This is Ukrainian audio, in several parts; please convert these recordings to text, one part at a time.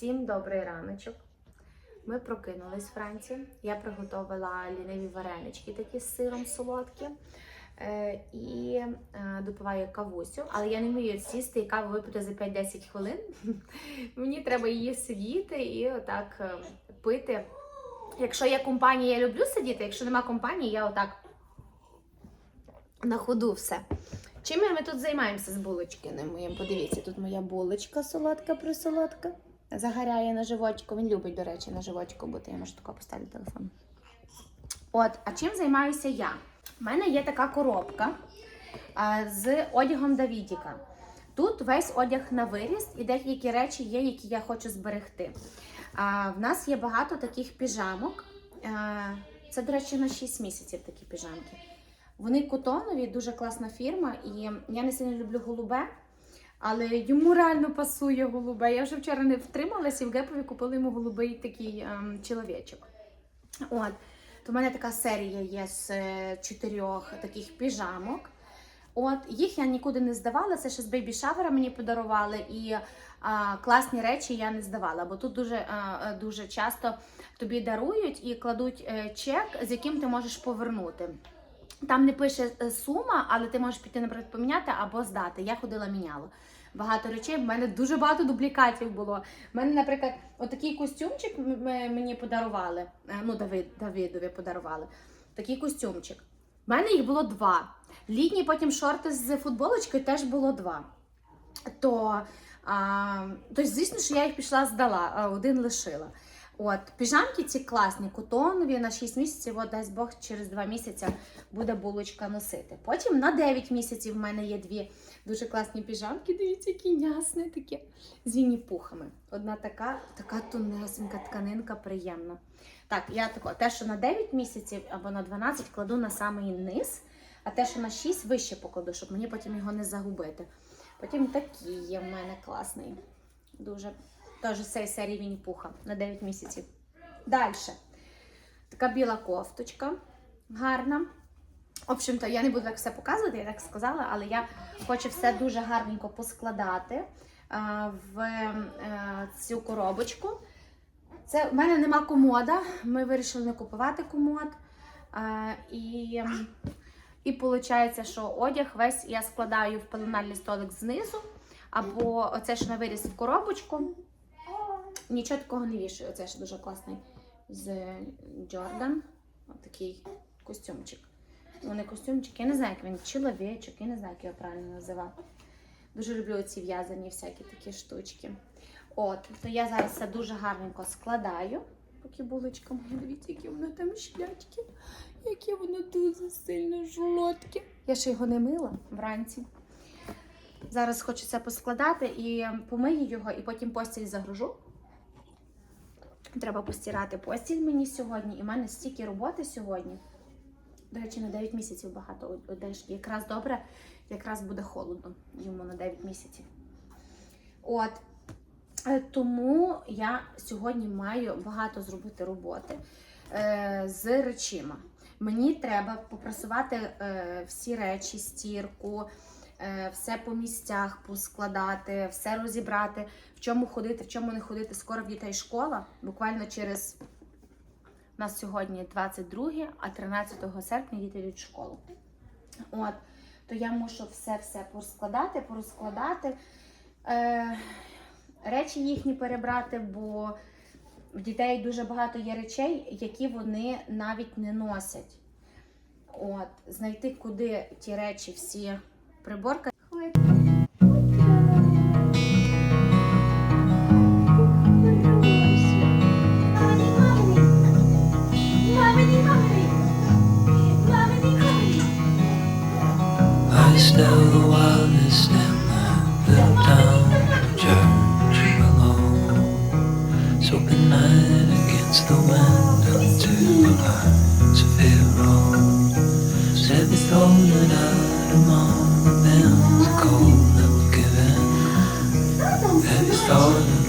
Всім добрий раночок. Ми прокинулись вранці. Я приготувала ліниві варенички такі з сиром солодкі. Е, і е, допиваю кавусю, але я не вмію сісти і каву випити за 5-10 хвилин. Мені треба її сидіти і отак е, пити. Якщо є компанія, я люблю сидіти. Якщо нема компанії, я отак на ходу все. Чим ми тут займаємося з булочкиним моїм? Подивіться, тут моя булочка солодка присолодка. Загоряє на животику. Він любить, до речі, на животику бути. Я можу тако поставлю телефон. От, а чим займаюся я? У мене є така коробка а, з одягом Давідіка. Тут весь одяг на виріст і деякі речі є, які я хочу зберегти. А, в нас є багато таких піжамок. А, це, до речі, на 6 місяців такі піжамки. Вони котонові, дуже класна фірма, і я не сильно люблю голубе, але йому реально пасує голубе. Я вже вчора не втрималася і в Гепові купили йому голубий такий ем, чоловічок. От. То в мене така серія є з е, чотирьох таких піжамок. От, їх я нікуди не здавала, це ще з бейбі шавера мені подарували, і а, класні речі я не здавала, бо тут дуже, а, дуже часто тобі дарують і кладуть е, чек, з яким ти можеш повернути. Там не пише е, сума, але ти можеш піти, наприклад, поміняти або здати. Я ходила міняла. Багато речей, в мене дуже багато дублікатів було. У мене, наприклад, отакий костюмчик мені подарували. е, Ну, Давид, Давидові подарували. Такий костюмчик. У мене їх було два. Літні потім шорти з футболочкою теж було два. То, а, то звісно, що я їх пішла здала, а один лишила. От, піжамки ці класні, котонові на 6 місяців, от дасть Бог, через 2 місяці буде булочка носити. Потім на 9 місяців в мене є дві дуже класні піжамки. Дивіться, які нясне таке з вінні-пухами. Одна така, така тонесенька тканинка, приємна. Так, я тако, те, що на 9 місяців або на 12 кладу на самий низ, а те, що на 6 вище покладу, щоб мені потім його не загубити. Потім такий є в мене класний. Дуже теж з цієї серії Вінні-Пуха на 9 місяців. Далі. Така біла кофточка гарна. В общем-то, я не буду так все показувати, я так сказала, але я хочу все дуже гарненько поскладати а, в е, цю коробочку. Це в мене нема комода. Ми вирішили не купувати комод. А, і, і виходить, що одяг весь я складаю в пеленальний столик знизу, або оце ж на виріс в коробочку. Нічого такого не вішаю. Оце ж дуже класний з Jordan. Отакий костюмчик. Ну, не костюмчик, я не знаю, як він чоловічок, я не знаю, як його правильно називати. Дуже люблю ці в'язані всякі такі штучки. От, то я зараз все дуже гарненько складаю. Поки булочка моя, дивіться, які воно там шлячки, які воно дуже сильно жолодке. Я ще його не мила вранці. Зараз хочу це поскладати і помию його, і потім постіль загружу. Треба постирати постіль мені сьогодні, і в мене стільки роботи сьогодні. До речі, на 9 місяців багато одежки. Якраз добре, якраз буде холодно йому на 9 місяців. От. Е, Тому я сьогодні маю багато зробити роботи е, з речима. Мені треба попрасувати е, всі речі, стірку, все по місцях поскладати, все розібрати, в чому ходити, в чому не ходити. Скоро в дітей школа. Буквально через у нас сьогодні 22, а 13 серпня діти йдуть в школу. От, то я мушу все-все поскладати, порозкладати. Е, речі їхні перебрати, бо в дітей дуже багато є речей, які вони навіть не носять. От, знайти, куди ті речі всі приборка. stone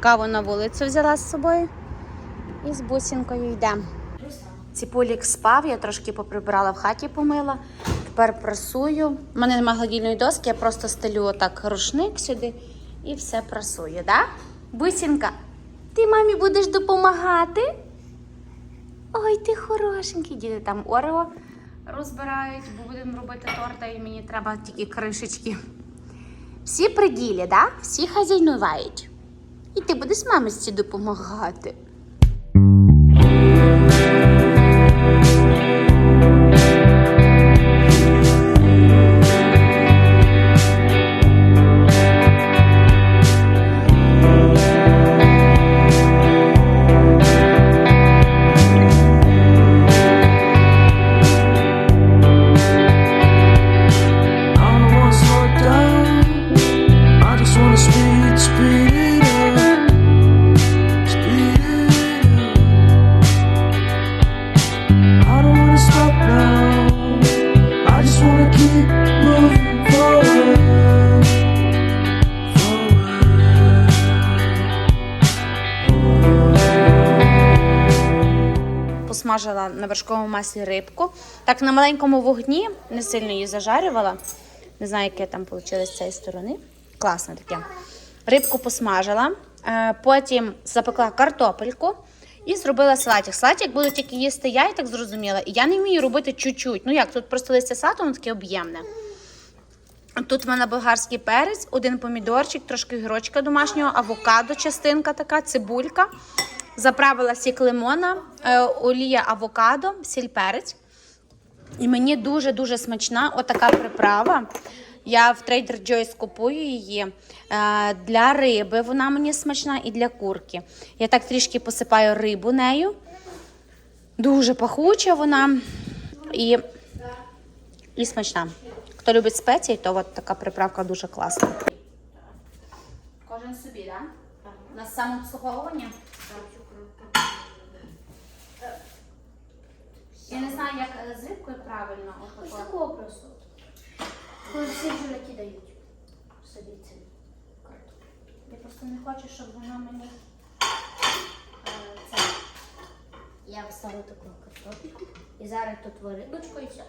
Каву на вулицю взяла з собою і з бусінкою йдемо. Ціпулік спав, я трошки поприбирала в хаті, помила. Тепер прасую. У мене немає гладільної доски, я просто стелю отак рушник сюди і все прасую, да? Бусінка, ти мамі будеш допомагати? Ой, ти хорошенький. Діти там Орео розбирають, бо будемо робити торта, і мені треба тільки кришечки. Всі при ділі, да? Всі хазяйнувають. І ти будеш мамі допомагати. Посмажила на вершковому маслі рибку. Так на маленькому вогні, не сильно її зажарювала. Не знаю, яке там вийшло з цієї сторони. Класне таке. Рибку посмажила, е, потім запекла картопельку і зробила салатик. Салатик буду тільки їсти я, я так зрозуміла. І я не вмію робити чуть-чуть. Ну як, тут просто листя салату, воно таке об'ємне. Тут в мене болгарський перець, один помідорчик, трошки гірочка домашнього, авокадо, частинка така, цибулька. Заправила сік лимона, е, олія авокадо, сіль перець. І мені дуже-дуже смачна отака приправа. Я в Trader Joe's купую її е, для риби. Вона мені смачна і для курки. Я так трішки посипаю рибу нею. Дуже пахуча вона і, і смачна. Хто любить спеції, то от така приправка дуже класна. Кожен собі, так? Да? На самообслуговування? Я не знаю, як е, з рибкою правильно. Ось отако. такого просто. Коли всі жулики дають собі цю картоплю. Я просто не хочу, щоб вона мені е, це. Я вставлю таку картопельку і зараз тут рибочку і все.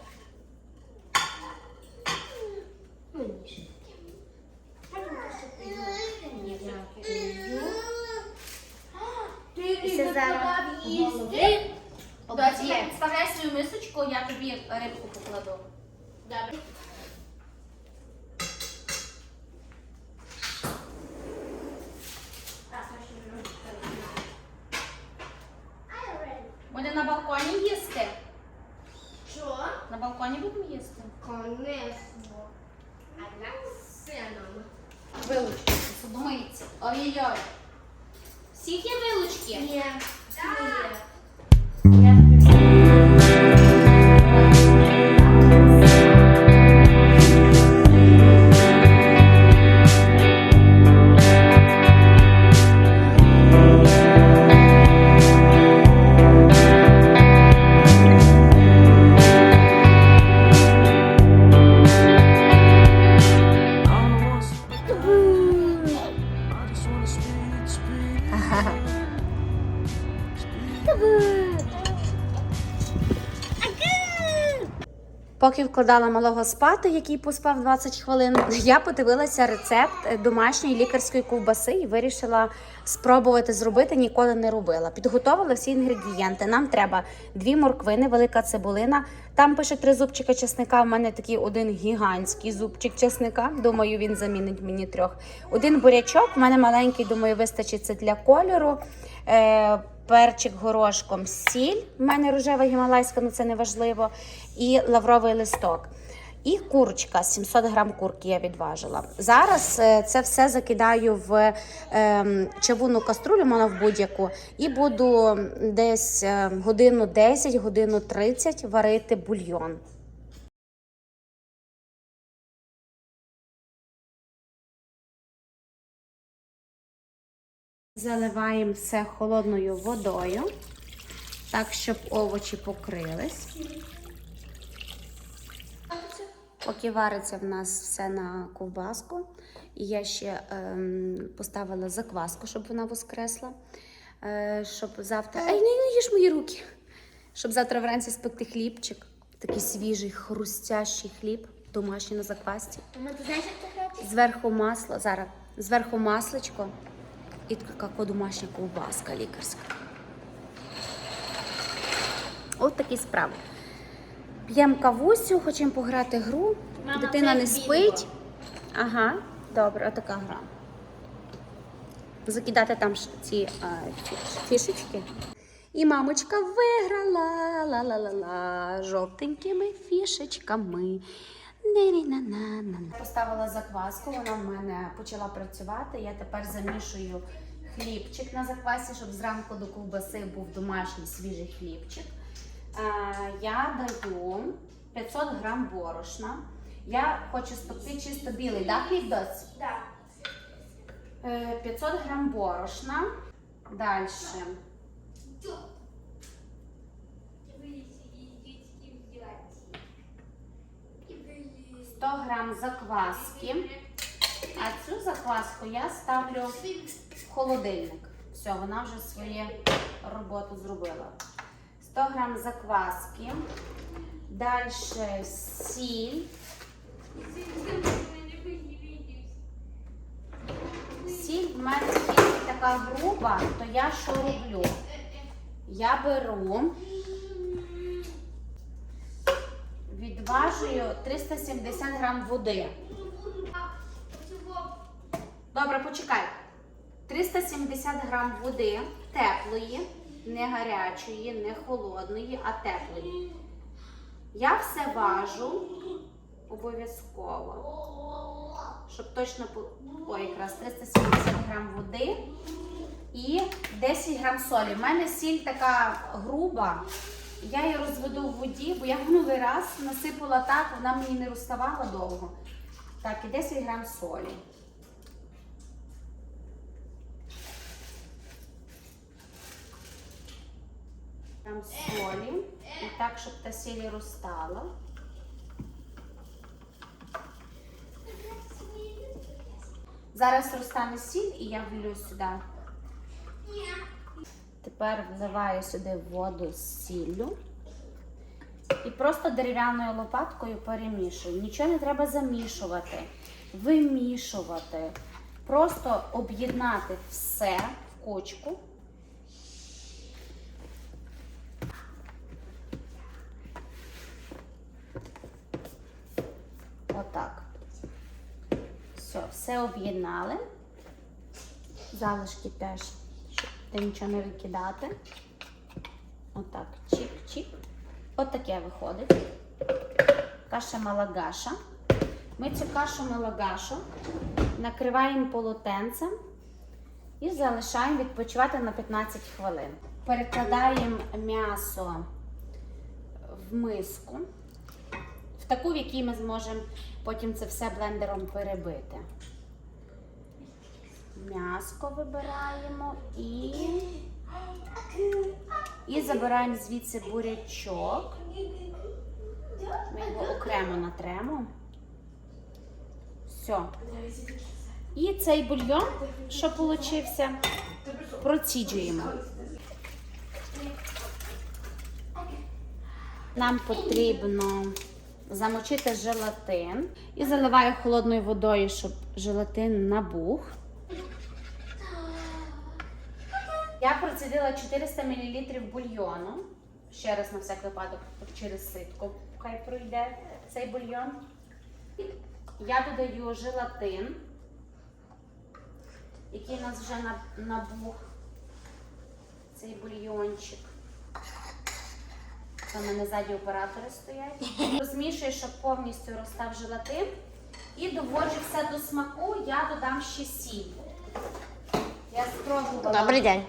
Ну, ні, ще таке. Потім просто піду. Я піду. І це зараз голови. Доці, я підставляю свою я тобі рибку покладу. Добре. Буде на балконі їсти. Що? На балконі будемо їсти. Конечно. А як сином? Вилучки, судомийці. Ой-ой-ой. Всіх є вилучки? Ні. Так. Поки вкладала малого спати, який поспав 20 хвилин, я подивилася рецепт е, домашньої лікарської ковбаси і вирішила спробувати зробити. Ніколи не робила. Підготовила всі інгредієнти. Нам треба дві морквини, велика цибулина. Там пише три зубчика чесника. У мене такий один гігантський зубчик чесника. Думаю, він замінить мені трьох. Один бурячок. У мене маленький, думаю, вистачить це для кольору. Перчик горошком, сіль. У мене рожева гімалайська, але це не важливо. І лавровий листок. І курочка, 700 грам курки я відважила. Зараз е, це все закидаю в чавуну чавунну каструлю, можна в будь-яку, і буду десь е, годину 10, годину 30 варити бульйон. Заливаємо все холодною водою, так, щоб овочі покрились. Поки вариться в нас все на ковбаску, і я ще ем, поставила закваску, щоб вона воскресла. Е, щоб завтра. Ей, не, не їж мої руки! Щоб завтра вранці спекти хлібчик. Такий свіжий, хрустящий хліб, домашній на заквасці. Грати? Зверху масло, зараз, зверху масличко і така домашня ковбаска лікарська. От такі справи. П'ємо кавусю, хочемо пограти гру. Мама, Дитина не спить. Ага, добре, отака гра. Закидати там ці а, фішечки. І мамочка виграла ла-ла-ла-ла жовтенькими фішечками. Поставила закваску, вона в мене почала працювати. Я тепер замішую хлібчик на заквасі, щоб зранку до ковбаси був домашній свіжий хлібчик. Е, я даю 500 грам борошна. Я хочу спекти чисто білий, да, хліб? Так. Е, 500 грам борошна. Далі. 100 грам закваски. А цю закваску я ставлю в холодильник. Все, вона вже свою роботу зробила. 100 грам закваски. Далі сіль. Сіль в мене є така груба, то я що роблю? Я беру, відважую 370 грам води. Добре, почекай. 370 грам води теплої, не гарячої, не холодної, а теплої. Я все важу обов'язково. Щоб точно по... Якраз 370 грам води і 10 грам солі. У мене сіль така груба. Я її розведу в воді, бо я минулий раз насипала так, вона мені не розставала довго. Так, і 10 грам солі. Грам солі. І так, щоб та сіль розстала. Зараз розтане сіль і я влю сюди. Тепер вливаю сюди воду з сіллю. І просто дерев'яною лопаткою перемішую. Нічого не треба замішувати, вимішувати. Просто об'єднати все в кучку. Отак. Все, все об'єднали. Залишки теж, ти нічого не викидати. Отак, чик-чик. От таке виходить. Каша малагаша. Ми цю кашу малагашу накриваємо полотенцем і залишаємо відпочивати на 15 хвилин. Перекладаємо м'ясо в миску, в таку, в якій ми зможемо потім це все блендером перебити. М'яско вибираємо і, і забираємо звідси бурячок. Ми його окремо натремо. Все. І цей бульйон, що получився, проціджуємо. Нам потрібно замочити желатин і заливаю холодною водою, щоб желатин набух. Я процідила 400 мл бульйону. Ще раз на всяк випадок через ситку. Хай пройде цей бульйон. Я додаю желатин, який у нас вже набух. Цей бульйончик. В мене ззаді оператори стоять. Розмішую, щоб повністю розстав желатин. І доводжу все до смаку, я додам ще сіль. Я спробувала. день.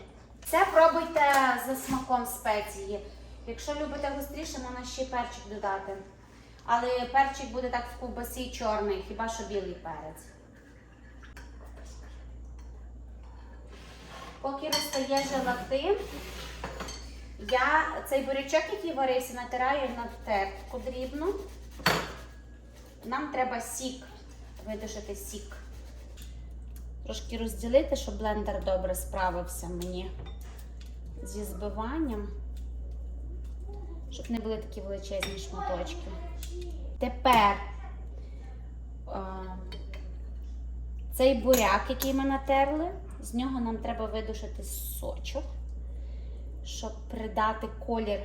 Це пробуйте за смаком спеції. Якщо любите гостріше, можна ще перчик додати. Але перчик буде так в ковбасі чорний, хіба що білий перець. Поки розтає желатин, я цей бурячок, який варився, натираю на тертку дрібну. Нам треба сік, видушити сік. Трошки розділити, щоб блендер добре справився мені зі збиванням, щоб не були такі величезні шматочки. Тепер цей буряк, який ми натерли, з нього нам треба видушити сочок, щоб придати колір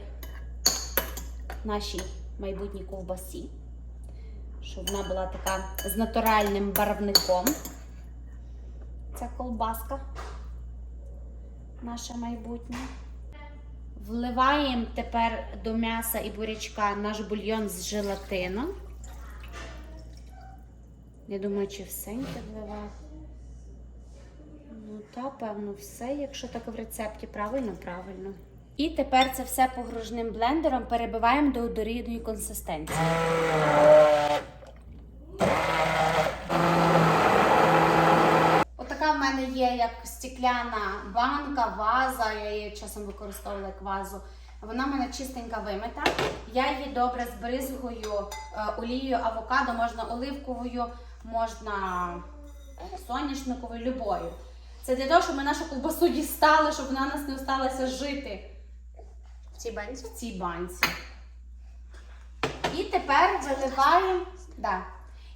нашій майбутній ковбасі, щоб вона була така з натуральним барвником. Ця колбаска наша майбутня. Вливаємо тепер до м'яса і бурячка наш бульйон з желатином. Я думаю, чи всеньке вливати. Ну, та, певно, все, якщо так в рецепті правильно, правильно. І тепер це все погружним блендером перебиваємо до однорідної консистенції. Отака в мене є як стекляна банка, ваза. Я її часом використовувала як вазу. Вона в мене чистенька вимита. Я її добре збризгую е, олією авокадо, можна оливковою, можна соняшниковою, любою. Це для того, щоб ми нашу ковбасу дістали, щоб вона нас не осталася жити В цій банці? в цій банці. І тепер виливаємо. Да.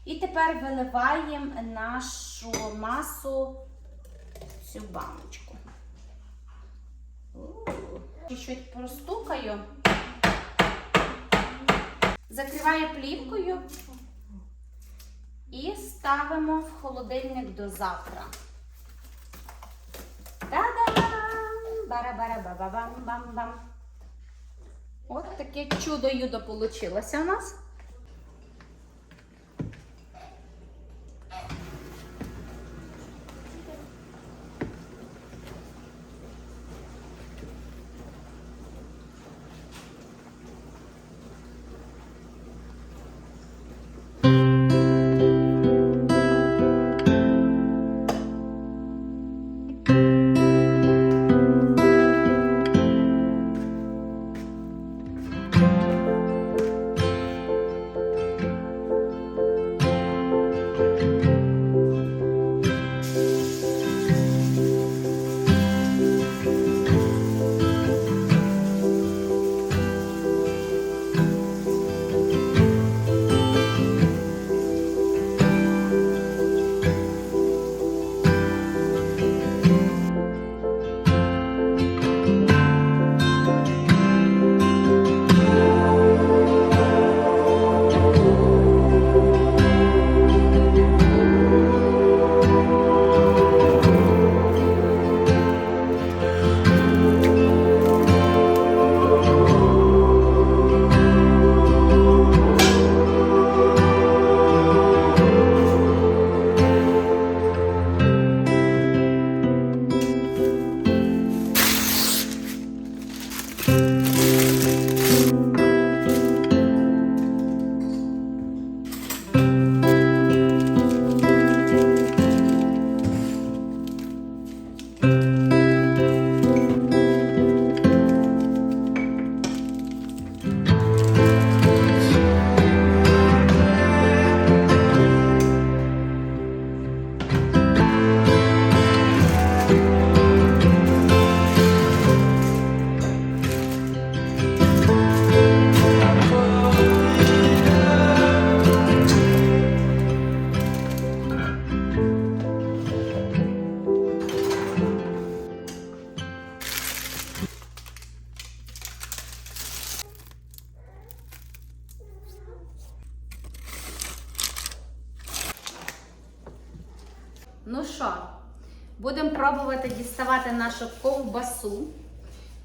І тепер виливаємо нашу масу цю баночку. Чуть-чуть простукаю. Закриваю плівкою і ставимо в холодильник до завтра. Та-дам! Бара-бара-ба-ба-бам-бам-бам. От таке чудо-юдо получилося у нас.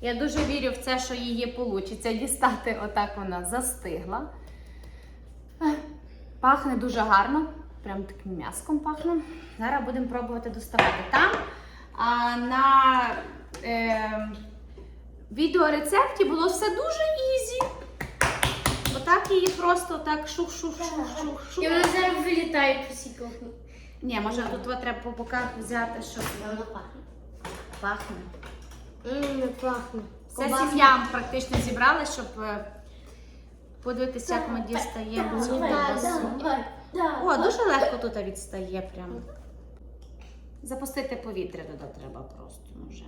Я дуже вірю в це, що її вийде дістати. Отак вона застигла. Пахне дуже гарно. Прям таким м'яском пахне. Зараз будемо пробувати доставати. Там а, на е, відеорецепті було все дуже ізі. Отак її просто так шух-шух-шух-шух-шух. І вона зараз вилітає по всій кухні. Ні, може тут треба по боках взяти, щоб Вона пахне. пахне. Ммм, пахне. Вся Ковбаска. сім'я практично зібрали, щоб е, подивитися, як ми дістаємо цю давай. О, дуже легко тут відстає прям. Запустити повітря туди треба просто вже.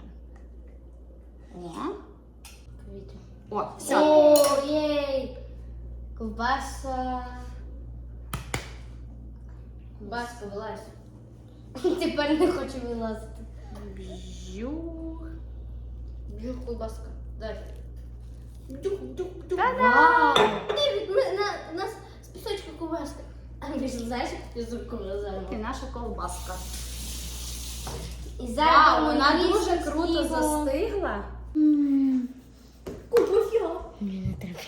О, о, все. О, єй. Ковбаса. Ковбаска, вилазь. Тепер не хочу вилазити. Бжух. Б'ю ковбаска. Дай. Та-дам! Вау! Ти, ми, на, у нас з пісочка ковбаска. А ти ж знаєш, як ти рукою І розервала? наша ковбаска. І Вау, вона їсти дуже круто снігом. застигла. Купив Мені не треба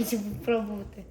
спробувати.